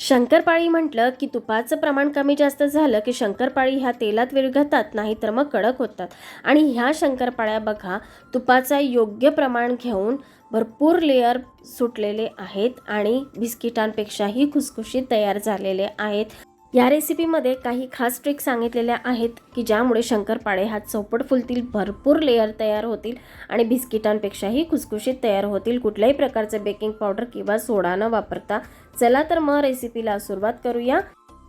शंकरपाळी म्हटलं की तुपाचं प्रमाण कमी जास्त झालं की शंकरपाळी ह्या तेलात विरघळतात नाही तर मग कडक होतात. आणि ह्या शंकरपाळ्या बघा तुपाचा योग्य प्रमाण घेऊन भरपूर लेअर सुटलेले आहेत आणि बिस्किटांपेक्षाही खुसखुशीत तयार झालेले आहेत. या रेसिपीमध्ये काही खास ट्रिक सांगितलेल्या आहेत की ज्यामुळे शंकरपाळे हा चौपट फुलतील भरपूर लेअर तयार होतील आणि बिस्किटांपेक्षाही खुसखुशीत तयार होतील. कुठल्याही प्रकारचं बेकिंग पावडर किंवा सोडा न वापरता चला तर मग रेसिपीला सुरुवात करूया.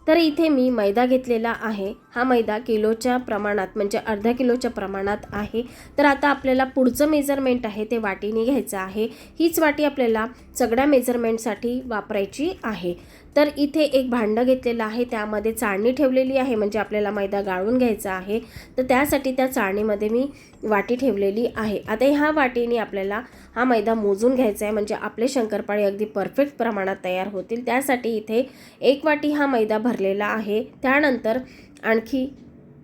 तर इथे मी मैदा घेतलेला आहे. हा मैदा किलोच्या प्रमाणात म्हणजे अर्धा किलोच्या प्रमाणात आहे. तर आता आपल्याला पुढचं मेजरमेंट आहे ते वाटीने घ्यायचं आहे. हीच वाटी आपल्याला सगळ्या मेजरमेंटसाठी वापरायची आहे. तर इथे एक भांडं घेतलेलं आहे त्यामध्ये चाळणी ठेवलेली आहे म्हणजे आपल्याला मैदा गाळून घ्यायचा आहे. तर त्यासाठी त्या चाळणीमध्ये मी वाटी ठेवलेली आहे. आता ह्या वाटीने आपल्याला हा मैदा मोजून घ्यायचा आहे म्हणजे आपले शंकरपाळे अगदी परफेक्ट प्रमाणात तयार होतील. त्यासाठी इथे एक वाटी हा मैदा भरलेला आहे. त्यानंतर आणखी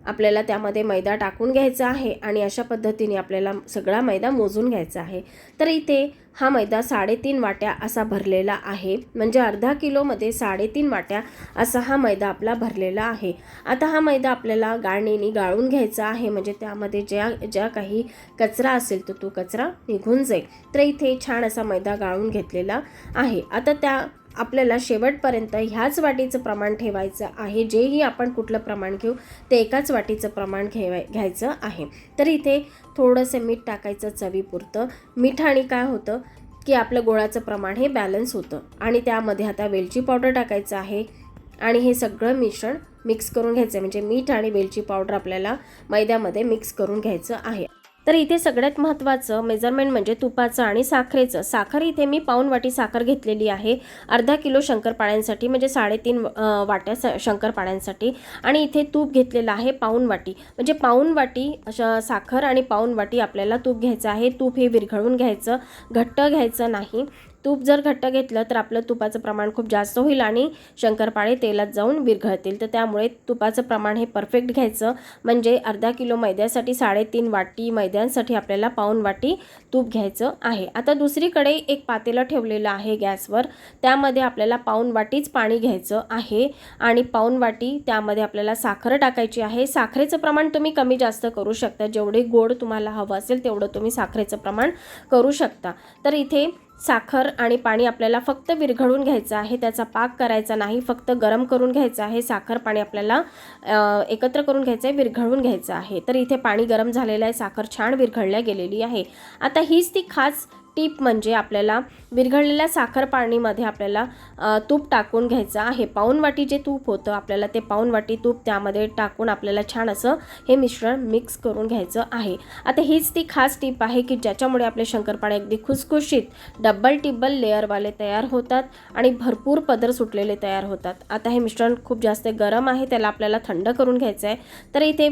आपल्याला त्यामध्ये मैदा टाकून घ्यायचा आहे आणि अशा पद्धतीने आपल्याला सगळा मैदा मोजून घ्यायचा आहे. तर इथे हा मैदा साडेतीन वाट्या असा भरलेला आहे. म्हणजे अर्धा किलोमध्ये साडेतीन वाट्या असा हा मैदा आपला भरलेला आहे. आता हा मैदा आपल्याला गाळणीने गाळून घ्यायचा आहे. म्हणजे त्यामध्ये ज्या ज्या काही कचरा असेल तर तो कचरा निघून जाईल. तर इथे छान असा मैदा गाळून घेतलेला आहे. आता त्या आपल्याला शेवटपर्यंत ह्याच वाटीचं प्रमाण ठेवायचं आहे जेही आपण कुठलं प्रमाण घेऊ ते एकाच वाटीचं प्रमाण घेवाय घ्यायचं आहे. तर इथे थोडंसं मीठ टाकायचं चवीपुरतं. मिठाने काय होतं की आपलं गोळाचं प्रमाण हे बॅलन्स होतं. आणि त्यामध्ये आता वेलची पावडर टाकायचं आहे. आणि हे सगळं मिश्रण मिक्स करून घ्यायचं आहे. म्हणजे मीठ आणि वेलची पावडर आपल्याला मैद्यामध्ये मिक्स करून घ्यायचं आहे. तर इथे सगळ्यात महत्त्वाचं मेजरमेंट म्हणजे तुपाचं आणि साखरेचं. साखर इथे मी पाऊन वाटी साखर घेतलेली आहे. अर्धा किलो शंकरपाळ्यांसाठी म्हणजे साडेतीन वाट्या स शंकरपाळ्यांसाठी. आणि इथे तूप घेतलेलं आहे पाऊन वाटी. म्हणजे पाऊन वाटी अशा साखर आणि पाऊन वाटी आपल्याला तूप घ्यायचं आहे. तूप हे विरघळून घ्यायचं. घट्ट घ्यायचं नाही. तूप जर घट्ट घेतलं तर आपलं तुपाचं प्रमाण खूप जास्त होईल आणि शंकरपाळे तेलात जाऊन विरघळतील. तर त्यामुळे तुपाचं प्रमाण हे परफेक्ट घ्यायचं. म्हणजे अर्धा किलो मैद्यासाठी साडेतीन वाटी मैद्यांसाठी आपल्याला पाऊन वाटी तूप घ्यायचं आहे. आता दुसरीकडे एक पातेलं ठेवलेलं आहे गॅसवर. त्यामध्ये आपल्याला पाऊन वाटीच पाणी घ्यायचं आहे आणि पाऊन वाटी त्यामध्ये आपल्याला साखर टाकायची आहे. साखरेचं प्रमाण तुम्ही कमी जास्त करू शकता. जेवढे गोड तुम्हाला हवं असेल तेवढं तुम्ही साखरेचं प्रमाण करू शकता. तर इथे साखर आणि पाणी आपल्याला फक्त विरघळून घ्यायचं आहे त्याचा पाक करायचा नाही फक्त गरम करून घ्यायचं आहे साखर पाणी आपल्याला एकत्र करून घ्यायचं आहे विरघळून घ्यायचं आहे. तर इथे पाणी गरम झालेलं आहे साखर छान विरघळल्या गेलेली आहे. आता हीच ती खास टीप म्हणजे आपल्याला विरघळलेल्या साखर पाणीमध्ये आपल्याला तूप टाकून घ्यायचं आहे. पाऊन वाटी जे तूप होतं आपल्याला ते पाऊन वाटी तूप त्यामध्ये टाकून आपल्याला छान असं हे मिश्रण मिक्स करून घ्यायचं आहे. आता हीच ती खास टीप आहे की ज्याच्यामुळे आपले शंकरपाळे अगदी खुसखुशीत डब्बल टिब्बल लेअरवाले तयार होतात आणि भरपूर पदर सुटलेले तयार होतात. आता हे मिश्रण खूप जास्त गरम आहे त्याला आपल्याला थंड करून घ्यायचं आहे तर इथे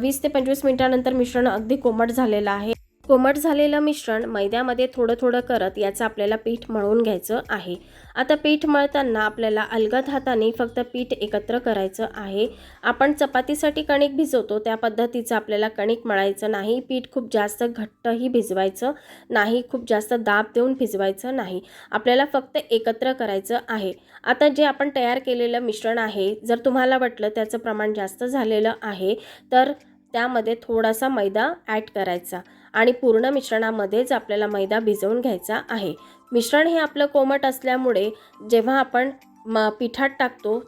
वीस ते पंचवीस मिनिटानंतर मिश्रण अगदी कोमट झालेलं आहे. कोमट झालेलं मिश्रण मैद्यामध्ये थोडं थोडं करत याचं आपल्याला पीठ मळून घ्यायचं आहे. आता पीठ मळताना आपल्याला अलगद हाताने फक्त पीठ एकत्र करायचं आहे. आपण चपातीसाठी कणिक भिजवतो त्या पद्धतीचं आपल्याला कणिक मळायचं नाही. पीठ खूप जास्त घट्टही भिजवायचं नाही खूप जास्त दाब देऊन भिजवायचं नाही. आपल्याला फक्त एकत्र करायचं आहे. आता जे आपण तयार केलेलं मिश्रण आहे जर तुम्हाला वाटलं त्याचं प्रमाण जास्त झालेलं आहे तर त्यामध्ये थोडासा मैदा ॲड करायचा. आणि पूर्ण मिश्रणामध्येच आपल्याला मैदा भिजवून घ्यायचा आहे. मिश्रण हे आपलं कोमट असल्यामुळे जेव्हा आपण म पिठात टाकतो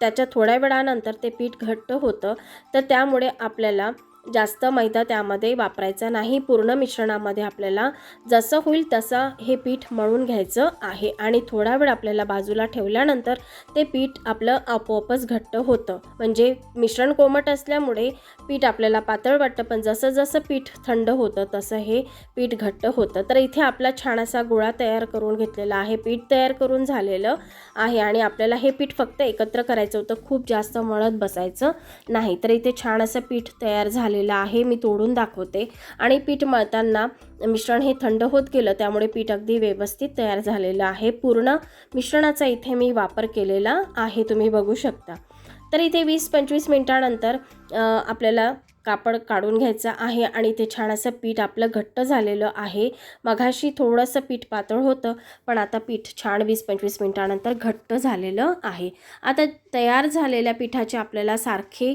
त्याच्या थोड्या वेळानंतर ते पीठ घट्ट होतं तर त्यामुळे आपल्याला जास्त मैदा त्यामध्ये वापरायचा नाही. पूर्ण मिश्रणामध्ये आपल्याला जसं होईल तसं हे पीठ मळून घ्यायचं आहे. आणि थोडा वेळ आपल्याला बाजूला ठेवल्यानंतर ते पीठ आपलं आपोआपच घट्ट होतं. म्हणजे मिश्रण कोमट असल्यामुळे पीठ आपल्याला पातळ वाटतं पण जसं जसं पीठ थंड होतं तसं हे पीठ घट्ट होतं. तर इथे आपला छान असा गोळा तयार करून घेतलेला आहे. पीठ तयार करून झालेलं आहे आणि आपल्याला हे पीठ फक्त एकत्र करायचं होतं. खूप जास्त मळत बसायचं नाही. तर इथे छान असं पीठ तयार झालं झालेलं आहे मी तोडून दाखवते. आणि पीठ मळताना मिश्रण हे थंड होत गेलं त्यामुळे पीठ अगदी व्यवस्थित तयार झालेलं आहे. पूर्ण मिश्रणाचा इथे मी वापर केलेला आहे तुम्ही बघू शकता. तर इथे वीस पंचवीस मिनटानंतर आपल्याला कापड काढून घ्यायचं आहे आणि ते छान असं पीठ आपलं घट्ट झालेलं आहे. मघाशी थोडंसं पीठ पातळ होतं पण आता पीठ छान वीस पंचवीस मिनटानंतर घट्ट झालेलं आहे. आता तयार झालेल्या पिठाचे आपल्याला सारखे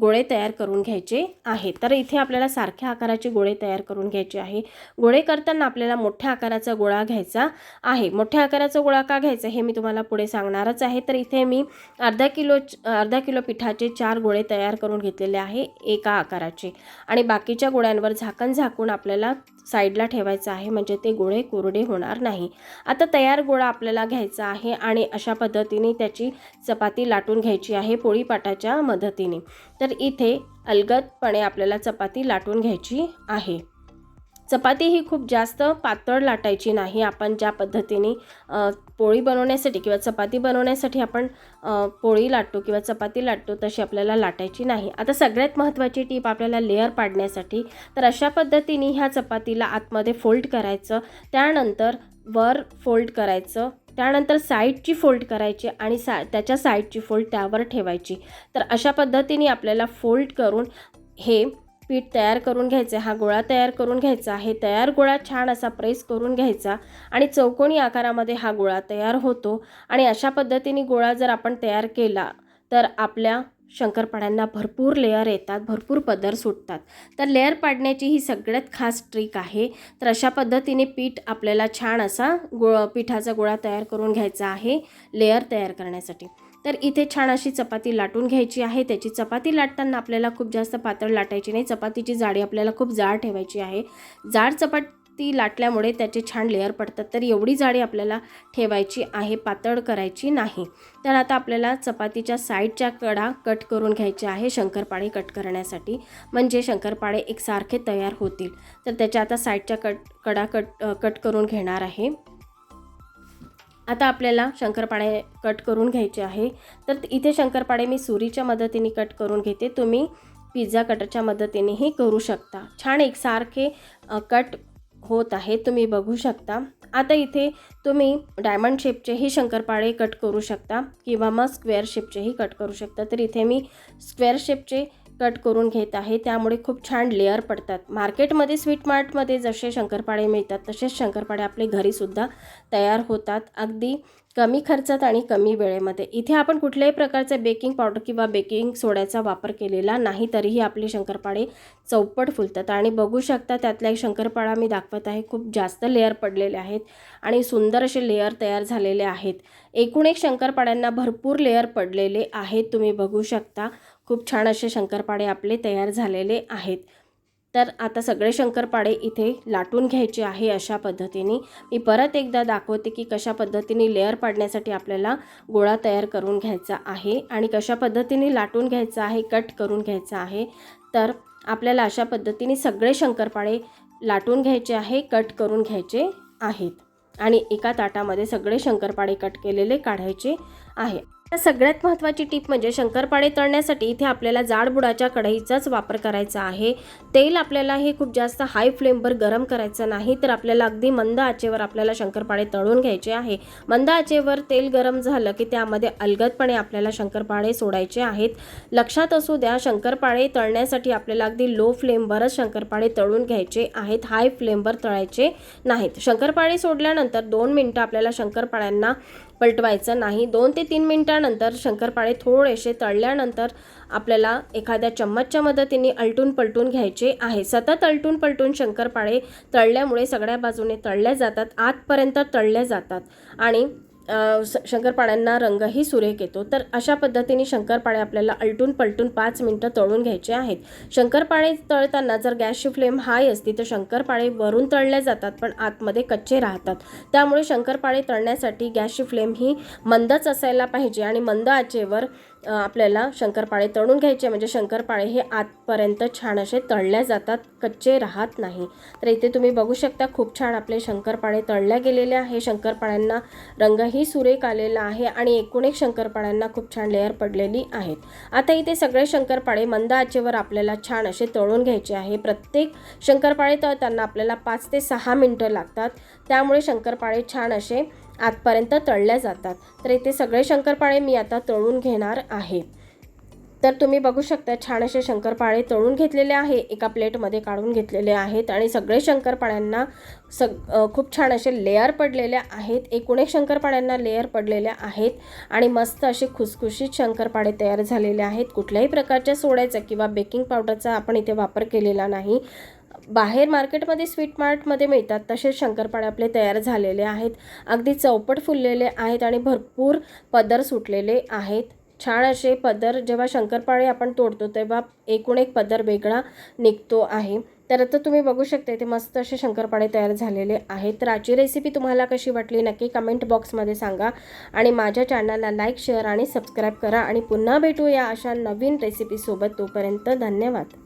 गोळे तयार करून घ्यायचे आहे तर इथे आपल्याला सारख्या आकाराचे गोळे तयार करून घ्यायचे आहे. गोळे करताना आपल्याला मोठ्या आकाराचा गोळा घ्यायचा आहे. मोठ्या आकाराचा गोळा का घ्यायचा हे मी तुम्हाला पुढे सांगणारच आहे. तर इथे मी अर्धा किलो अर्धा किलो पिठाचे चार गोळे तयार करून घेतलेले आहे एका आकाराचे. आणि बाकीच्या गोळ्यांवर झाकण झाकून आपल्याला साईडला ठेवायचं आहे. म्हणजे ते गोळे कोरडे होणार नाही. आता तयार गोळा आपल्याला घ्यायचा आहे आणि अशा पद्धतीने त्याची चपाती लाटून घ्यायची आहे. पोळीपाटाच्या मदतीने. तर इथे अलगदपणे आपल्याला चपाती लाटून घ्यायची आहे. चपाती ही खूप जास्त पातळ लाटायची नाही. आपण ज्या पद्धतीने पोळी बनवण्यासाठी किंवा चपाती बनवण्यासाठी आपण पोळी लाटतो किंवा चपाती लाटतो तशी आपल्याला लाटायची नाही. आता सगळ्यात महत्त्वाची टीप आपल्याला लेअर पाडण्यासाठी तर अशा पद्धतीने ह्या चपातीला आतमध्ये फोल्ड करायचं. त्यानंतर वर फोल्ड करायचं. त्यानंतर साईडची फोल्ड करायची आणि सा त्याच्या साईडची फोल्ड त्यावर ठेवायची. तर अशा पद्धतीने आपल्याला फोल्ड करून हे पीठ तयार करून घ्यायचं हा गोळा तयार करून घ्यायचा आहे. तयार गोळा छान असा प्रेस करून घ्यायचा आणि चौकोनी आकारामध्ये हा गोळा तयार होतो. आणि अशा पद्धतीने गोळा जर आपण तयार केला तर आपल्या शंकरपाड्यांना भरपूर लेअर येतात भरपूर पदर सुटतात. तर लेअर पाडण्याची ही सगळ्यात खास ट्रिक आहे. तर अशा पद्धतीने पीठ आपल्याला छान असा गो पिठाचा गोळा तयार करून घ्यायचा आहे लेअर तयार करण्यासाठी. तर इथे छान अशी चपाती लाटून घ्यायची आहे. त्याची चपाती लाटताना आपल्याला खूप जास्त पातळ लाटायची नाही. चपातीची जाडी आपल्याला खूप जाड ठेवायची आहे. जाड चपाट ती लाटल्यामुळे त्याचे छान लेअर पडतात. तर एवढी जाडी आपल्याला ठेवायची आहे पातळ करायची नाही. तर आता आपल्याला चपातीच्या साईडच्या कडा कट करून घ्यायचे आहे शंकरपाळे कट करण्यासाठी. म्हणजे शंकरपाळे एकसारखे तयार होतील. तर त्याच्या आता साईडच्या कट कडा कट कट करून घेणार आहे. आता आपल्याला शंकरपाळे कट करून घ्यायचे आहे. तर इथे शंकरपाळे मी सुरीच्या मदतीने कट करून घेते. तुम्ही पिझ्झा कटरच्या मदतीनेही करू शकता. छान एकसारखे कट होत आहे तुम्ही बघू शकता. आता इथे तुम्ही डायमंड शेपचेही शंकरपाळे कट करू शकता किंवा मग स्क्वेअर शेपचेही कट करू शकता. तर इथे मी स्क्वेअर शेपचे कट करून घेत आहे. त्यामुळे खूप छान लेअर पडतात. मार्केटमध्ये स्वीट मार्टमध्ये जसे शंकरपाळे मिळतात तसेच शंकरपाळे आपले घरीसुद्धा तयार होतात. अगदी कमी खर्चात आणि कमी वेळेमध्ये. इथे आपण कुठल्याही प्रकारचे बेकिंग पावडर किंवा बेकिंग सोड्याचा वापर केलेला नाही तरीही आपले शंकरपाळे चौपट फुलतात. आणि बघू शकता त्यातला एक शंकरपाळा मी दाखवत आहे खूप जास्त लेअर पडलेले आहेत आणि सुंदर असे लेअर तयार झालेले आहेत. एकूण एक शंकरपाळ्यांना भरपूर लेअर पडलेले आहेत तुम्ही बघू शकता. खूप छान असे शंकरपाळे आपले तयार झालेले आहेत. तर आता सगळे शंकरपाळे इथे लाटून घ्यायचे आहे अशा पद्धतीने. मी परत एकदा दाखवते की कशा पद्धतीने लेअर पाडण्यासाठी आपल्याला गोळा तयार करून घ्यायचा आहे आणि कशा पद्धतीने लाटून घ्यायचा आहे कट करून घ्यायचा आहे. तर आपल्याला अशा पद्धतीने सगळे शंकरपाळे लाटून घ्यायचे आहे कट करून घ्यायचे आहेत. आणि एका ताटामध्ये सगळे शंकरपाळे कट केलेले काढायचे आहे. सगळ्यात महत्त्वाची टीप म्हणजे शंकरपाळे तळण्यासाठी इथे आपल्याला जाड बुडाच्या कढईचाच वापर करायचा आहे. तेल आपल्याला हे खूप जास्त हाय फ्लेमवर गरम करायचं नाही तर आपल्याला अगदी मंद आचेवर आपल्याला शंकरपाळे तळून घ्यायचे आहे. मंद आचेवर तेल गरम झालं की त्यामध्ये अलगदपणे आपल्याला शंकरपाळे सोडायचे आहेत. लक्षात असू द्या शंकरपाळे तळण्यासाठी आपल्याला अगदी लो फ्लेमवरच शंकरपाळे तळून घ्यायचे आहेत हाय फ्लेमवर तळायचे नाहीत. शंकरपाळे सोडल्यानंतर दोन मिनटं आपल्याला शंकरपाळ्यांना पलटवायचं नाही. दोन ते तीन मिनटानंतर शंकरपाळे थोडेसे तळल्यानंतर आपल्याला एखाद्या चम्मचच्या मदतीने अलटून पलटून घ्यायचे आहे. सतत अलटून पलटून शंकरपाळे तळल्यामुळे सगळ्या बाजूने तळल्या जातात आतपर्यंत तळल्या जातात आणि शंकरपाळ्यांना रंगही सुरेख येतो. तर अशा पद्धतीने शंकरपाळे आपल्याला अलटून पलटून पाच मिनटं तळून घ्यायचे आहेत. शंकरपाळे तळताना जर गॅसची फ्लेम हाय असती तर शंकरपाळे वरून तळले जातात पण आतमध्ये कच्चे राहतात. त्यामुळे शंकरपाळे तळण्यासाठी गॅसची फ्लेम ही मंदच असायला पाहिजे आणि मंद आचेवर आपल्याला शंकरपाळे तळून घ्यायचे म्हणजे शंकरपाळे हे आतपर्यंत छान असे तळल्या जातात कच्चे राहत नाही. तर इथे तुम्ही बघू शकता खूप छान आपले शंकरपाळे तळल्या गेलेले आहे. शंकरपाळ्यांना रंगही सुरेख आलेला आहे आणि एकूण एक शंकरपाळ्यांना खूप छान लेअर पडलेली आहेत. आता इथे सगळे शंकरपाळे मंद आचेवर आपल्याला छान असे तळून घ्यायचे आहे. प्रत्येक शंकरपाळे तळताना आपल्याला पाच ते सहा मिनटं लागतात. त्यामुळे शंकरपाळे छान असे आतपर्यंत तळल्या जातात. तर इथे सगळे शंकरपाळे मी आता तळून घेणार आहे. तर तुम्ही बघू शकता छान असे शंकरपाळे तळून घेतलेले आहे. एका प्लेटमध्ये काढून घेतलेले आहेत आणि सगळे शंकरपाळ्यांना सग खूप छान असे लेअर पडलेले आहेत. एकूण एक शंकरपाळ्यांना लेअर पडलेले आहेत आणि मस्त असे खुसखुशीत शंकरपाळे तयार झालेले आहेत. कुठल्याही प्रकारच्या सोड्याचा किंवा बेकिंग पावडरचा आपण इथे वापर केलेला नाही. बाहेर मार्केटमध्ये स्वीट मार्टमध्ये मिळतात तसेच शंकरपाळे आपले तयार झालेले आहेत. अगदी चौपट फुललेले आहेत आणि भरपूर पदर सुटलेले आहेत. छान असे पदर जेव्हा शंकरपाळे आपण तोडतो तेव्हा एकूण एक पदर वेगळा निघतो आहे. तर आता तुम्ही बघू शकता इथे मस्त असे शंकरपाळे तयार झालेले आहेत. तर आजची रेसिपी तुम्हाला कशी वाटली नक्की कमेंट बॉक्समध्ये सांगा. आणि माझ्या चॅनलला लाईक शेअर आणि सबस्क्राईब करा. आणि पुन्हा भेटूया अशा नवीन रेसिपीसोबत तोपर्यंत धन्यवाद.